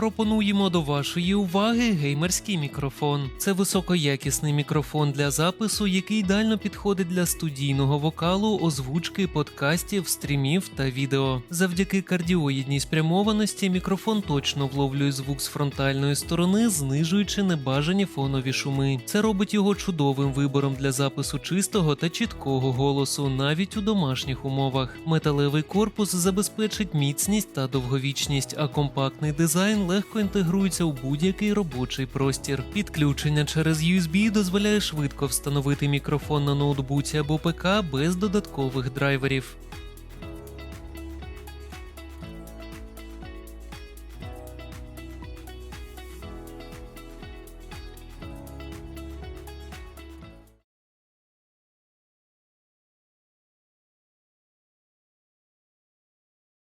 пропонуємо до вашої уваги геймерський мікрофон. Це високоякісний мікрофон для запису, який ідеально підходить для студійного вокалу, озвучки, подкастів, стрімів та відео. Завдяки кардіоїдній спрямованості мікрофон точно вловлює звук з фронтальної сторони, знижуючи небажані фонові шуми. Це робить його чудовим вибором для запису чистого та чіткого голосу, навіть у домашніх умовах. Металевий корпус забезпечить міцність та довговічність, а компактний дизайн легко інтегрується у будь-який робочий простір. Підключення через USB дозволяє швидко встановити мікрофон на ноутбуці або ПК без додаткових драйверів.